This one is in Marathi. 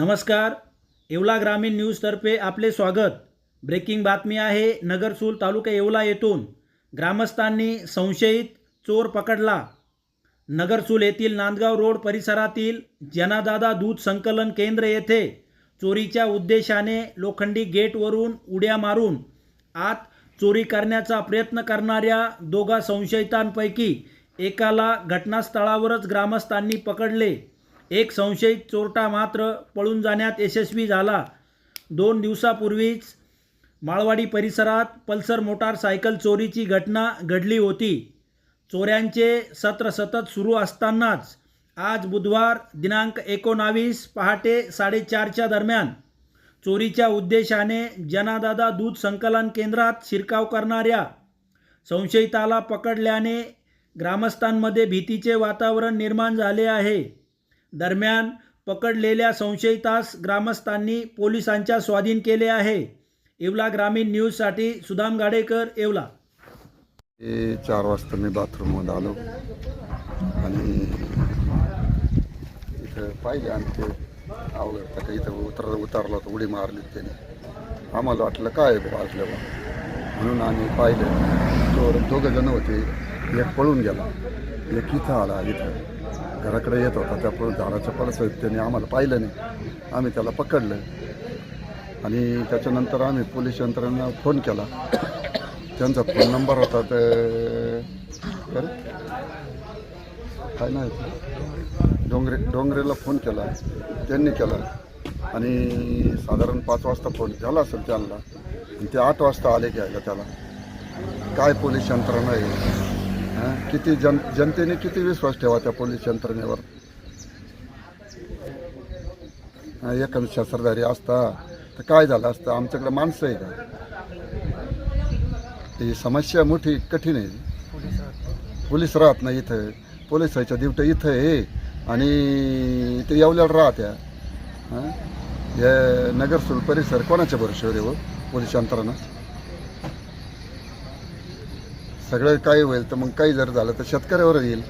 नमस्कार. येवला ग्रामीण न्यूजतर्फे आपले स्वागत. ब्रेकिंग बातमी आहे नगरसूल तालुका येवला येथून. ग्रामस्थांनी संशयित चोर पकडला. नगरसूल येथील नांदगाव रोड परिसरातील जनादादा दूध संकलन केंद्र येथे चोरीच्या उद्देशाने लोखंडी गेटवरून उड्या मारून आत चोरी करण्याचा प्रयत्न करणाऱ्या दोघा संशयितांपैकी एकाला घटनास्थळावरच ग्रामस्थांनी पकडले. एक संशयित चोरटा मात्र पळून जाण्यात यशस्वी झाला. दोन दिवसापूर्वीच माळवाडी परिसरात पल्सर मोटारसायकल चोरीची घटना घडली होती. चोऱ्यांचे सत्र सतत सुरू असतानाच आज बुधवार दिनांक एकोणावीस पहाटे साडेचारच्या दरम्यान चोरीच्या उद्देशाने जनादादा दूध संकलन केंद्रात शिरकाव करणाऱ्या संशयिताला पकडल्याने ग्रामस्थांमध्ये भीतीचे वातावरण निर्माण झाले आहे. दरम्यान पकडलेल्या संशयितास ग्रामस्थांनी पोलिसांच्या स्वाधीन केले आहे. येवला ग्रामीण न्यूजसाठी सुदाम गाडेकर येवला. ए चार वाजता मी बाथरूममध्ये आलो आणि इथं पाहिजे आणि ते आवडतं का इथं उतर उतरला तर उडी मारली त्याने. आम्हाला वाटलं काय आहे म्हणून आम्ही पाहिलं. तो दोघं जण होते एक पळून गेला एक इथं आला इथं. घराकडे येत होता. त्या झाडाच्या पडसात त्याने आम्हाला पाहिलं नाही. आम्ही त्याला पकडलं. आणि त्याच्यानंतर आम्ही पोलीस यंत्रणेला फोन केला. त्यांचा फोन नंबर होता ते अरे, काय नाही डोंगरे डोंगरेला फोन केला. त्यांनी केला. आणि साधारण पाच वाजता फोन झाला असेल त्यांना. आणि ते आठ वाजता आले घ्यायला त्याला. काय पोलीस यंत्रणा आहे? हां? किती जन जनतेने किती विश्वास ठेवा त्या पोलीस यंत्रणेवर? हं, शस्त्रधारी असता. तर काय झालं असतं? आमच्याकडे माणसं आहे का? ही समस्या मोठी कठीण आहे. पोलीस राहत नाही इथं. पोलिसाच्या ड्युट्या इथं आहे. आणि ते येवल्यावर राहत्या. हां? हे नगरसूल परिसर कोणाच्या भरोश्यावर येऊ हो? पोलीस यंत्रणा? सगळं काही होईल तर मग काही जर झालं तर शेतकऱ्यावर येईल.